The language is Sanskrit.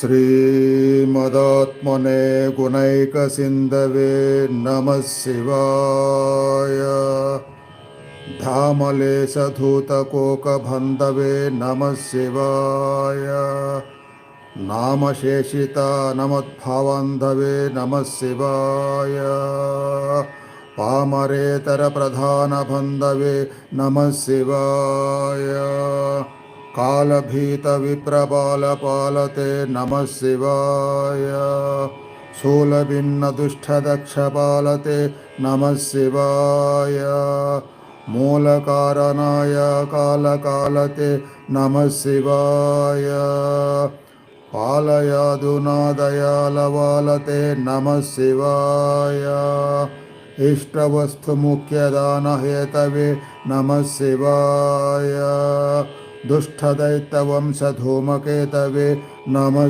श्रीमदात्मने गुणैकसिन्धवे नमः शिवाय धामलेशधूतकोकबन्धवे नमः शिवाय नामशेषिता नमद्भावन्धवे नमः शिवाय पामरेतरप्रधानबन्धवे नमः शिवाय कालभीतविप्रबालपालते नमः शिवाय। शूलभिन्नदुष्टदक्षपालते नमः शिवाय। मूलकारणाय कालकालते नमः शिवाय। पालयादुनादयालवालते नमः शिवाय। इष्टवस्तुमुख्यदानहेतवे नमः शिवाय दुष्टदैत्यवंशधूमकेतवे नमः